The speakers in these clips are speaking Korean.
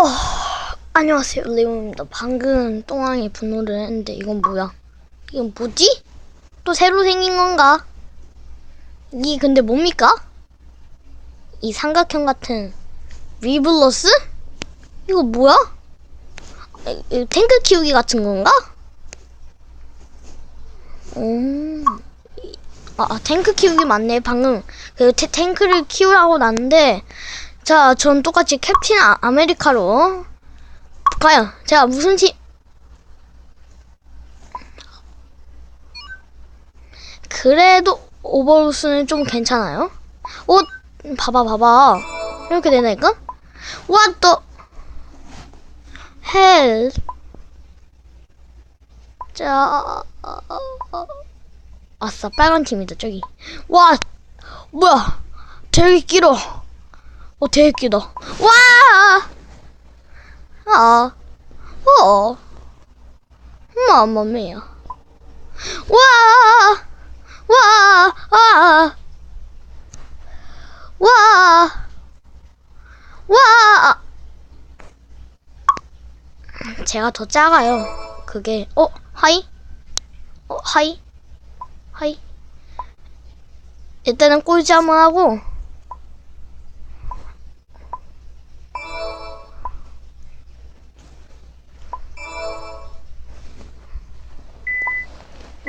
어, 안녕하세요, 레오입니다. 방금 똥왕이 분노를 했는데 이건 뭐야? 이건 뭐지? 또 새로 생긴 건가? 이게 근데 뭡니까? 이 삼각형 같은 리블러스? 이거 뭐야? 이- 이 탱크 키우기 같은 건가? 음, 이- 아, 아, 탱크 키우기 맞네. 방금 그 태- 탱크를 키우라고 났는데 자, 전 똑같이 캡틴 아, 아메리카로 과연 제가 무슨 팀 그래도 오버로스는 좀 괜찮아요. 어, 봐봐, 봐봐. 이렇게 되나니까? What the hell? 자, 아싸, 빨간 팀이다, 저기. 와, 뭐야, 되게 길어. 어, 되게 길어. 와! 아, 어, 마마미야. 와! 와! 와! 와! 와! 제가 더 작아요. 그게, 어, 하이? 어, 하이? 하이? 일단은 꼴찌 한번 하고,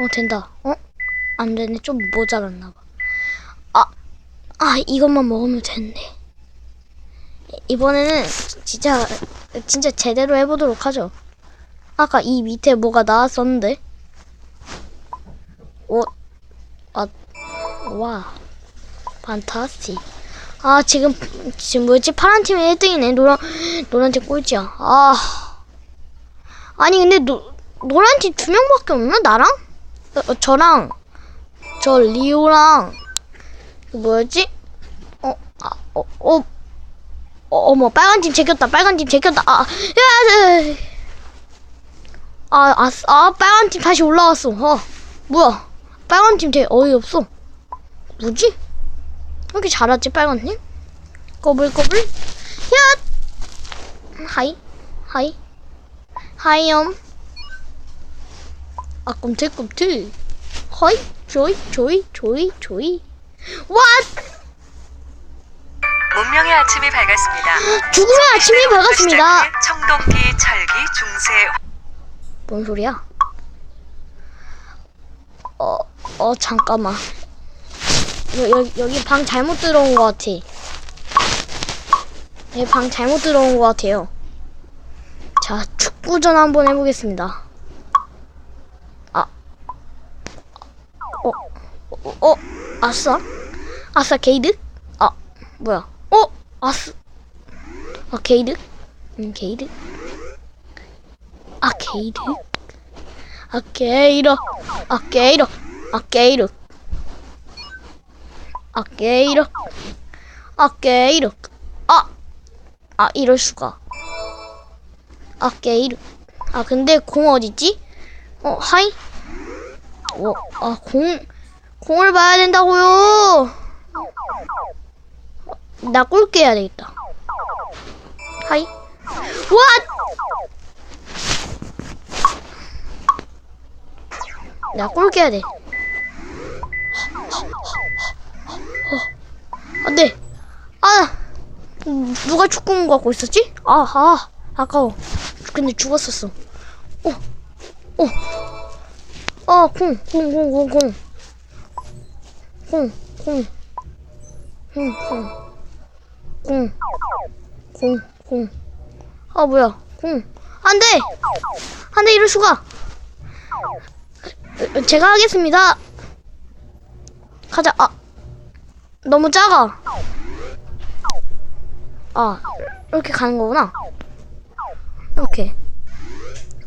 어, 된다. 어? 안 되네. 좀 모자랐나 봐. 아, 아, 이것만 먹으면 되는데. 이번에는 진짜, 진짜 제대로 해보도록 하죠. 아까 이 밑에 뭐가 나왔었는데. 오, 아, 와. 판타스틱. 아, 지금, 지금 뭐였지? 파란 팀이 1등이네. 노란, 노란 팀 꼴찌야. 아. 아니, 근데 노, 노란 팀 두 명밖에 없나? 나랑? 어, 어, 저랑 저 리오랑 그 뭐였지? 어, 아, 어, 어, 어, 어머 빨간 팀 제꼈다. 빨간 팀 제꼈다. 아, 야, 야, 아, 아, 아, 빨간 팀 다시 올라왔어. 어, 뭐야? 빨간 팀 되게 어이없어. 뭐지? 왜 이렇게 잘하지 빨간 팀? 꼬불꼬불. 야, 하이, 하이, 하이엄. 아 꿈틀꿈틀. 허이 조이 조이 조이 조이. What? 문명의 아침이 밝았습니다. 죽음의 아침이 밝았습니다. 청동기, 철기, 중세 뭔 소리야? 어, 어 잠깐만. 여, 여, 여기 방 잘못 들어온 것 같아. 여기 방 잘못 들어온 것 같아요. 자 축구전 한번 해보겠습니다 아 어, 어, 어, 아싸? 아싸 게이드? 아 뭐야? 어 아싸. 아 게이드? 음 게이드? 아 게이드? 아 게이러. 아 게이러. 아 게이러. 아 게이러. 아 게이러. 아 아 이럴 수가. 아 게이러. 아 근데 공 어딨지? 어 하이? 어 아 공 공을 봐야 된다고요 나 꼴게 해야 되겠다 하이 What 나 꼴게 해야 돼. 안 돼. 아, 음, 누가 축구공 갖고 있었지? 아, 아, 아까워. 근데 죽었었어. 어, 어, 아, 공, 공, 공, 공, 공. 공, 공. 공, 공. 공. 공, 공. 아, 뭐야. 공. 안 돼! 안 돼, 이럴 수가! 어, 제가 하겠습니다. 가자. 아, 너무 작아. 아, 이렇게 가는 거구나. 이렇게.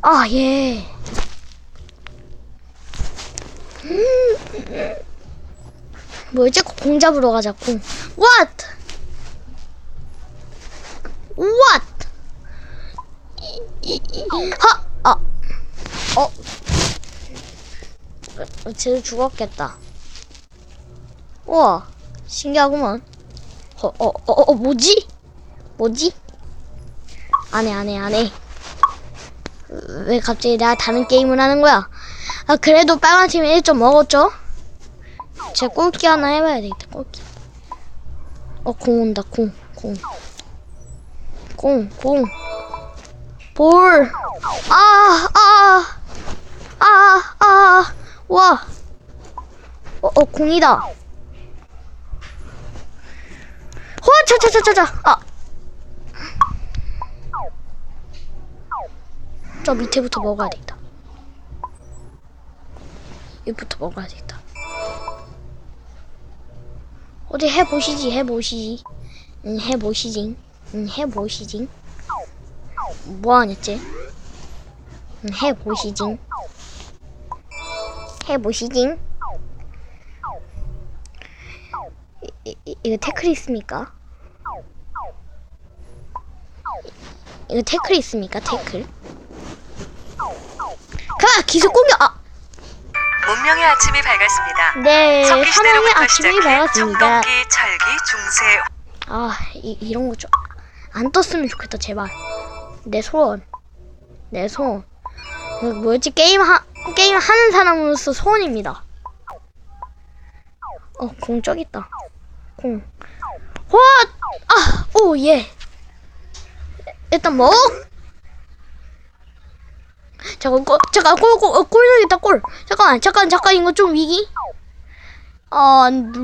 아, 예. 음. 뭐였지? 공 잡으러 가자, 공. What? What? 하! 아. 어. 어, 쟤 죽었겠다. 우와, 신기하구만. 어, 어, 어, 어, 뭐지? 뭐지? 안 해, 안 해, 안 해. 왜 갑자기 내가 다른 게임을 하는 거야? 아, 그래도 빨간 팀이 1점 먹었죠? 제 꼴기 하나 해봐야 되겠다, 꼴기. 어, 공 온다, 공, 공. 공, 공. 볼. 아, 아, 아, 아, 와. 어, 어, 공이다. 허, 차, 차, 차, 차, 차. 아. 저 밑에부터 먹어야 되겠다. 여기부터 먹어야 되겠다. 어디 해보시지, 해보시지. 응, 해보시지. 응, 해보시지. 뭐하냐지? 응, 해보시지. 해보시지. 이거 태클 있습니까? 이거 태클 있습니까? 태클? 가! 기습 공격! 아! 문명의 아침이 밝았습니다. 네, 석기 시대로부터 아침이 시작해 밝았습니다. 청동기, 찰기, 중세, 아, 이, 이런 거 좀 안 떴으면 좋겠다, 제발. 내 소원. 내 소원. 그 뭐였지? 게임 하, 게임 하는 사람으로서 소원입니다. 어, 공 저기 있다. 공. 와! 아! 오, 예. 일단 먹! 잠깐, 골, 잠깐, 골, 골, 여기다, 골. 잠깐, 잠깐, 잠깐, 이거 좀 위기? 아, 안 돼.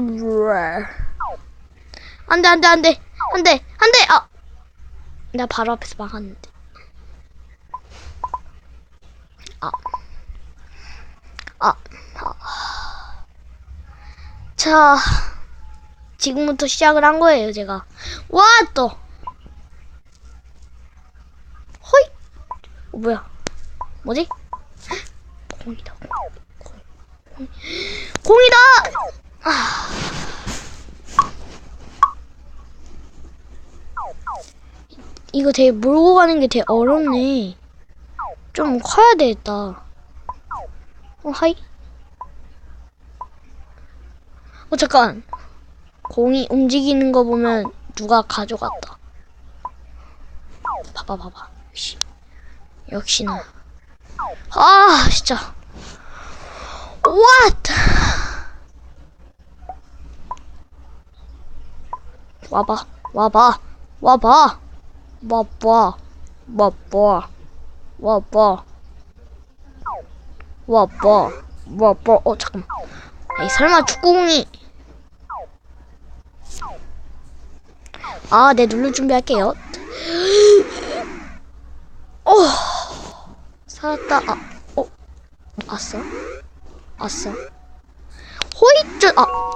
안 돼, 안 돼, 안 돼. 안 돼, 안 돼! 아! 나 바로 앞에서 막았는데. 아. 아. 아. 자. 지금부터 시작을 한 거예요, 제가. 와, 또! 호이! 어, 뭐야? 뭐지? 공이다. 공. 공. 공이다! 이거 되게 몰고 가는 게 되게 어렵네. 좀 커야 되겠다. 어, 하이. 어, 잠깐. 공이 움직이는 거 보면 누가 가져갔다. 봐봐, 봐봐. 역시. 역시나. 아, 진짜. What? 와봐, 와봐, 와봐. 와봐, 와봐, 와봐, 와봐, 와봐. 어 잠깐만. 에이 설마 축구공이? 아, 네 누를 준비할게요. 어, 살았다. 아, 어, 아싸, 아싸. 호이트. 아, 아 네.